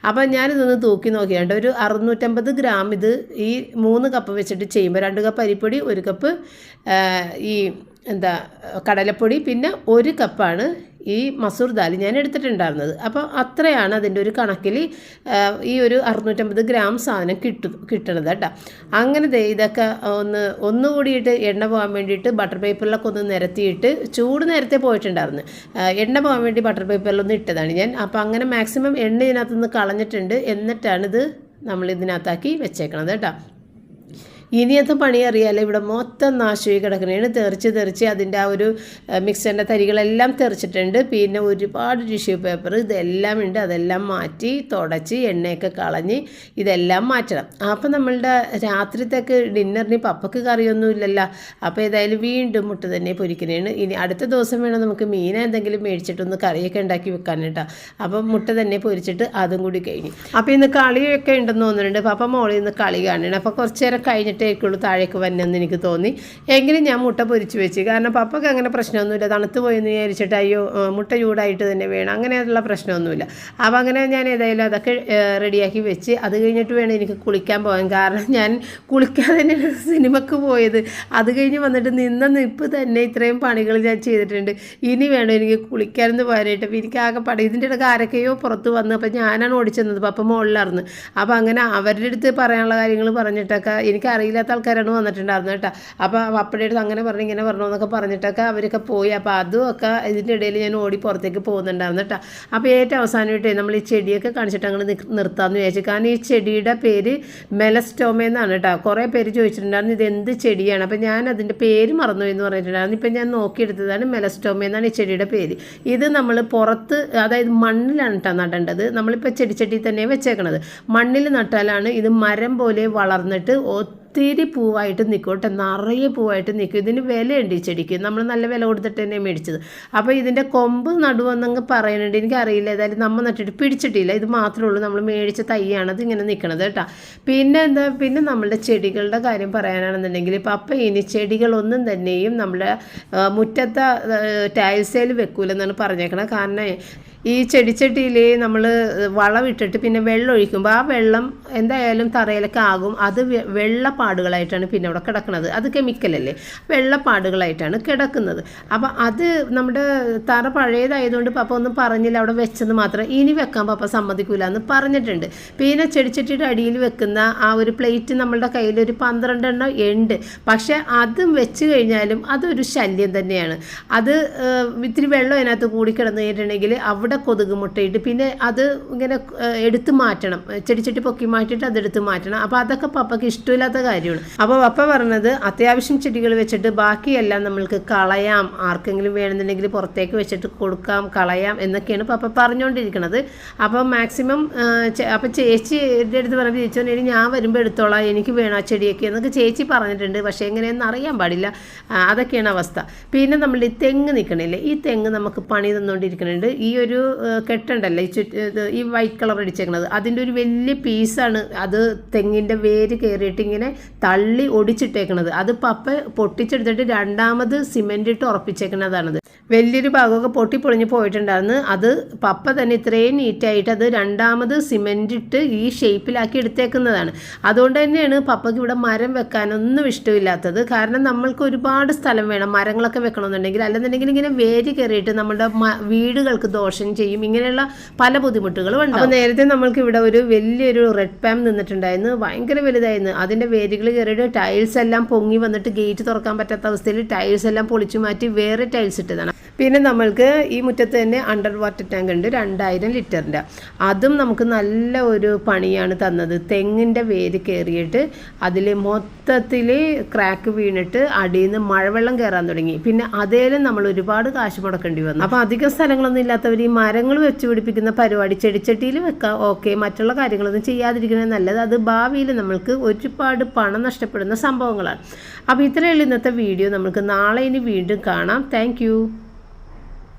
അപ്പോൾ ഞാനിതൊന്ന് തൂക്കി നോക്കിയാണ്ട് ഒരു അറുന്നൂറ്റമ്പത് ഗ്രാം ഇത് ഈ മൂന്ന് കപ്പ് വെച്ചിട്ട് ചെയ്യുമ്പോൾ രണ്ട് കപ്പ് അരിപ്പൊടി ഒരു കപ്പ് ഈ എന്താ കടലപ്പൊടി പിന്നെ ഒരു കപ്പാണ് ഈ മസൂർ ദാൽ ഞാൻ എടുത്തിട്ടുണ്ടായിരുന്നത്. അപ്പോൾ അത്രയാണ് അതിന്റെ ഒരു കണക്കിൽ ഈ ഒരു അറുന്നൂറ്റമ്പത് ഗ്രാം സാധനം കിട്ടും കിട്ടണത് കേട്ടോ. അങ്ങനെ ഇതൊക്കെ ഒന്ന് ഒന്നുകൂടിയിട്ട് എണ്ണ പോകാൻ വേണ്ടിയിട്ട് ബട്ടർ പേപ്പറിലൊക്കെ ഒന്ന് നിരത്തിയിട്ട് ചൂട് നേരത്തെ പോയിട്ടുണ്ടായിരുന്നു. എണ്ണ പോകാൻ വേണ്ടി ബട്ടർ പേപ്പറിലൊന്ന് ഇട്ടതാണ് ഞാൻ. അപ്പോൾ അങ്ങനെ മാക്സിമം എണ്ണ ഇതിനകത്തുനിന്ന് കളഞ്ഞിട്ടുണ്ട്. എന്നിട്ടാണിത് നമ്മൾ ഇതിനകത്താക്കി വെച്ചേക്കണത് കേട്ടോ. ഇനിയത്തെ പണി അറിയാലോ ഇവിടെ മൊത്തം നാശമായി കിടക്കണേണ്. തെറിച്ച് തെറിച്ച് അതിന്റെ ആ ഒരു മിക്സറിന്റെ തരികളെല്ലാം തെറിച്ചിട്ടുണ്ട്. പിന്നെ ഒരുപാട് ടിഷ്യൂ പേപ്പർ ഇതെല്ലാം ഉണ്ട്. അതെല്ലാം മാറ്റി തുടച്ച് എണ്ണയൊക്കെ കളഞ്ഞ് ഇതെല്ലാം മാറ്റണം. അപ്പം നമ്മളുടെ രാത്രിത്തേക്ക് ഡിന്നറിന് പപ്പക്ക് കറിയൊന്നും ഇല്ലല്ലോ അപ്പോൾ ഏതായാലും വീണ്ടും മുട്ട തന്നെ പൊരിക്കണേണ്. ഇനി അടുത്ത ദിവസം വേണം നമുക്ക് മീൻ എന്തെങ്കിലും മേടിച്ചിട്ടൊന്ന് കറിയൊക്കെ ഉണ്ടാക്കി വെക്കാൻ കേട്ടോ. അപ്പം മുട്ട തന്നെ പൊരിച്ചിട്ട് അതും കൂടി കഴിഞ്ഞു. അപ്പോൾ ഇന്ന് കളിയൊക്കെ ഉണ്ടെന്ന് തോന്നുന്നുണ്ട്. പപ്പ മോളിൽ നിന്ന് കളി കാണണം. അപ്പോൾ കുറച്ച് നേരം കഴിഞ്ഞിട്ടേക്കുള്ളൂ താഴേക്ക് വന്നെന്ന് എനിക്ക് തോന്നി. എങ്കിലും ഞാൻ മുട്ട പൊരിച്ച് വെച്ച്. കാരണം പപ്പക്ക് അങ്ങനെ പ്രശ്നമൊന്നുമില്ല. തണുത്ത് പോയെന്ന് വിചാരിച്ചിട്ട് അയ്യോ മുട്ട ചൂടായിട്ട് തന്നെ വേണം. അങ്ങനെയുള്ള പ്രശ്നമൊന്നുമില്ല. അപ്പോൾ അങ്ങനെ ഞാൻ ഏതായാലും അതൊക്കെ റെഡിയാക്കി വെച്ച് അത് കഴിഞ്ഞിട്ട് വേണം എനിക്ക് കുളിക്കാൻ പോകാൻ. കാരണം ഞാൻ കുളിക്കാതെ തന്നെ സിനിമക്ക് പോയത്. അത് കഴിഞ്ഞ് വന്നിട്ട് നിന്ന നിപ്പ് തന്നെ ഇത്രയും പണികൾ ഞാൻ ചെയ്തിട്ടുണ്ട്. ഇനി വേണം എനിക്ക് കുളിക്കാനെന്ന് പറയാനായിട്ട് അപ്പോൾ എനിക്ക് ആകെ പടം ഇതിന്റെ ഇടയ്ക്ക് ആരൊക്കെയോ പുറത്ത് വന്ന് അപ്പോൾ ഞാനാണ് ഓടിച്ചെന്നത്. പപ്പ മുകളിലായിരുന്നു അപ്പോൾ അങ്ങനെ അവരുടെ അടുത്ത് പറയാനുള്ള കാര്യങ്ങൾ പറഞ്ഞിട്ടൊക്കെ എനിക്ക് അറിയില്ലാത്ത ആൾക്കാരാണ് വന്നിട്ടുണ്ടായിരുന്നു കേട്ടോ. അപ്പോൾ പപ്പയുടെ അടുത്ത് അങ്ങനെ പറഞ്ഞു ഇങ്ങനെ പറഞ്ഞു എന്നൊക്കെ പറഞ്ഞിട്ടൊക്കെ അവരൊക്കെ പോയി. അപ്പോൾ അതും ഒക്കെ ഇതിന്റെ ഇടയിൽ ഞാൻ ഓടി പുറത്തേക്ക് പോകുന്നുണ്ടായിരുന്നു കേട്ടോ. അപ്പോൾ ഏറ്റവും അവസാനമായിട്ട് നമ്മൾ ഈ ചെടിയൊക്കെ കാണിച്ചിട്ട് അങ്ങനെ നിർത്താമെന്ന് വിചാരിച്ചു. കാരണം ഈ ചെടിയുടെ പേര് മെലസ്റ്റോമ എന്നാണ് കേട്ടോ. കുറേ പേര് ചോദിച്ചിട്ടുണ്ടായിരുന്നു ഇത് എന്ത് ചെടിയാണ്? അപ്പോൾ ഞാൻ അതിന്റെ പേര് മറന്നു എന്ന് പറഞ്ഞിട്ടുണ്ടായിരുന്നു. ഇപ്പം ഞാൻ നോക്കിയെടുത്തതാണ് മെലസ്റ്റോമ എന്നാണ് ഈ ചെടിയുടെ പേര്. ഇത് നമ്മൾ പുറത്ത് അതായത് മണ്ണിലാണ് കേട്ടോ നടേണ്ടത്. നമ്മളിപ്പോൾ ചെടിച്ചട്ടി തന്നെ വെച്ചേക്കണത്. മണ്ണിൽ നട്ടാലാണ് ഇത് മരം പോലെ വളർന്നിട്ട് ഒത്തിരി പൂവായിട്ട് നിൽക്കും കേട്ടോ നിറയെ പൂവായിട്ട് നിൽക്കും ഇതിന് വിലയുണ്ട് ഈ ചെടിക്ക്. നമ്മൾ നല്ല വില കൊടുത്തിട്ട് തന്നെ മേടിച്ചത്. അപ്പോൾ ഇതിന്റെ കൊമ്പ് നടുവെന്നങ്ങ് പറയുന്നുണ്ട് എനിക്കറിയില്ല. ഏതായാലും നമ്മൾ നട്ടിട്ട് പിടിച്ചിട്ടില്ല. ഇത് മാത്രമേ ഉള്ളൂ. നമ്മൾ മേടിച്ച തൈയാണ് അത് ഇങ്ങനെ നിൽക്കണത് കേട്ടോ. പിന്നെ എന്താ? പിന്നെ നമ്മളുടെ ചെടികളുടെ കാര്യം പറയാനാണെന്നുണ്ടെങ്കിൽ ഇപ്പം അപ്പം ഇനി ചെടികളൊന്നും തന്നെയും നമ്മുടെ മുറ്റത്തെ ടൈൽസേൽ വെക്കൂലെന്നാണ് പറഞ്ഞേക്കണത്. കാരണം ഈ ചെടിച്ചട്ടിയിൽ നമ്മൾ വളമിട്ടിട്ട് പിന്നെ വെള്ളം ഒഴിക്കുമ്പോൾ ആ വെള്ളം എന്തായാലും തറയിലൊക്കെ ആകും. അത് വെള്ളപ്പാടുകളായിട്ടാണ് പിന്നെ അവിടെ കിടക്കുന്നത്. അത് കെമിക്കലല്ലേ. വെള്ളപ്പാടുകളായിട്ടാണ് കിടക്കുന്നത്. അപ്പം അത് നമ്മുടെ തറ പഴയതായതുകൊണ്ട് പപ്പ ഒന്നും പറഞ്ഞില്ല അവിടെ വെച്ചെന്ന് മാത്രം. ഇനി വെക്കാൻ പപ്പ സമ്മതിക്കൂല എന്ന് പറഞ്ഞിട്ടുണ്ട്. പിന്നെ ചെടിച്ചട്ടിയുടെ അടിയിൽ വെക്കുന്ന ആ ഒരു പ്ലേറ്റ് നമ്മളുടെ കയ്യിൽ ഒരു പന്ത്രണ്ടെണ്ണം ഉണ്ട്. പക്ഷേ അതും വെച്ച് കഴിഞ്ഞാലും അതൊരു ശല്യം തന്നെയാണ്. അത് ഇത്തിരി വെള്ളം അതിനകത്ത് കൂടി കിടന്നു കഴിഞ്ഞിട്ടുണ്ടെങ്കിൽ അവിടെ കൊതുക് മുട്ടയിട്ട് പിന്നെ അത് ഇങ്ങനെ എടുത്തു മാറ്റണം. ചെടിച്ചട്ടി പൊക്കി മാറ്റിയിട്ട് അതെടുത്ത് മാറ്റണം. അപ്പോൾ അതൊക്കെ പപ്പയ്ക്ക് ഇഷ്ടമില്ലാത്ത കാര്യമാണ്. അപ്പോൾ പപ്പ പറഞ്ഞത് അത്യാവശ്യം ചെടികൾ വെച്ചിട്ട് ബാക്കിയെല്ലാം നമ്മൾക്ക് കളയാം. ആർക്കെങ്കിലും വേണമെന്നുണ്ടെങ്കിൽ പുറത്തേക്ക് വെച്ചിട്ട് കൊടുക്കാം കളയാം എന്നൊക്കെയാണ് പപ്പ പറഞ്ഞുകൊണ്ടിരിക്കുന്നത് അപ്പോൾ മാക്സിമം അപ്പോൾ ചേച്ചിയുടെ അടുത്ത് പറഞ്ഞ ചേച്ചി ഇനി ഞാൻ വരുമ്പോൾ എടുത്തോളാം. എനിക്ക് വേണം ആ ചെടിയൊക്കെ? എന്നൊക്കെ ചേച്ചി പറഞ്ഞിട്ടുണ്ട്. പക്ഷേ എങ്ങനെയെന്ന് അറിയാൻ പാടില്ല. അതൊക്കെയാണ് അവസ്ഥ. പിന്നെ നമ്മൾ ഈ തെങ്ങ് നിൽക്കണില്ലേ? ഈ തെങ്ങ് നമുക്ക് പണി തന്നുകൊണ്ടിരിക്കുന്നുണ്ട് ഈ ഒരു കെട്ടുണ്ടല്ലോ? ഈ ചുറ്റ് ഈ വൈറ്റ് കളർ അടിച്ചേക്കണത്. അതിന്റെ ഒരു വലിയ പീസാണ് അത് തെങ്ങിന്റെ വേര് കയറിയിട്ട് ഇങ്ങനെ തള്ളി ഒടിച്ചിട്ടേക്കണത്. അത് പപ്പ പൊട്ടിച്ചെടുത്തിട്ട് രണ്ടാമത് സിമെന്റ് ഇട്ട് ഉറപ്പിച്ചേക്കണതാണത്. വലിയൊരു ഭാഗമൊക്കെ പൊട്ടി പൊളിഞ്ഞ് പോയിട്ടുണ്ടായിരുന്നു. അത് പപ്പ തന്നെ ഇത്രയും നീറ്റായിട്ട് അത് രണ്ടാമത് സിമെന്റ് ഇട്ട് ഈ ഷേപ്പിലാക്കി എടുത്തേക്കുന്നതാണ്. അതുകൊണ്ട് തന്നെയാണ് പപ്പയ്ക്ക് ഇവിടെ മരം വെക്കാനൊന്നും ഇഷ്ടമില്ലാത്തത്. കാരണം നമ്മൾക്ക് ഒരുപാട് സ്ഥലം വേണം മരങ്ങളൊക്കെ വെക്കണമെന്നുണ്ടെങ്കിൽ. അല്ലെന്നുണ്ടെങ്കിൽ ഇങ്ങനെ വേര് കയറിയിട്ട് നമ്മുടെ വീടുകൾക്ക് ദോഷം ചെയ്യും. ഇങ്ങനെയുള്ള പല ബുദ്ധിമുട്ടുകളും ഉണ്ട് അപ്പോൾ നേരത്തെ നമ്മൾക്ക് ഇവിടെ ഒരു വലിയൊരു റെഡ് പാം നിന്നിട്ടുണ്ടായിരുന്നു. ഭയങ്കര വലുതായിരുന്നു. അതിന്റെ വേരുകൾ കയറിയിട്ട് ടൈൽസ് എല്ലാം പൊങ്ങി വന്നിട്ട് ഗേറ്റ് തുറക്കാൻ പറ്റാത്ത അവസ്ഥയിൽ ടൈൽസ് എല്ലാം പൊളിച്ചു മാറ്റി വേറെ ടൈൽസ് ഇട്ടതാണ്. പിന്നെ നമ്മൾക്ക് ഈ മുറ്റത്ത് തന്നെ അണ്ടർ വാട്ടർ ടാങ്ക് ഉണ്ട് രണ്ടായിരം ലിറ്ററിന്റെ അതും നമുക്ക് നല്ല ഒരു പണിയാണ് തന്നത്. തെങ്ങിന്റെ വേര് കയറിയിട്ട് അതിൽ മൊത്തത്തിൽ ക്രാക്ക് വീണിട്ട് അടിയിൽ നിന്ന് മഴവെള്ളം കയറാൻ തുടങ്ങി. പിന്നെ അതേലും നമ്മൾ ഒരുപാട് കാശ് മുടക്കേണ്ടി വന്നു. അപ്പോൾ അധികം സ്ഥലങ്ങളൊന്നും ഇല്ലാത്തവർ ഈ മരങ്ങൾ വെച്ച് പിടിപ്പിക്കുന്ന പരിപാടി ചെടിച്ചട്ടിയിൽ വെക്കാം ഓക്കെ മറ്റുള്ള കാര്യങ്ങളൊന്നും ചെയ്യാതിരിക്കുന്നത് നല്ലത്. അത് ഭാവിയിൽ നമ്മൾക്ക് ഒരുപാട് പണം നഷ്ടപ്പെടുന്ന സംഭവങ്ങളാണ്. അപ്പോൾ ഇത്രയുള്ള ഇന്നത്തെ വീഡിയോ. നമുക്ക് നാളെ ഇനി വീണ്ടും കാണാം. താങ്ക്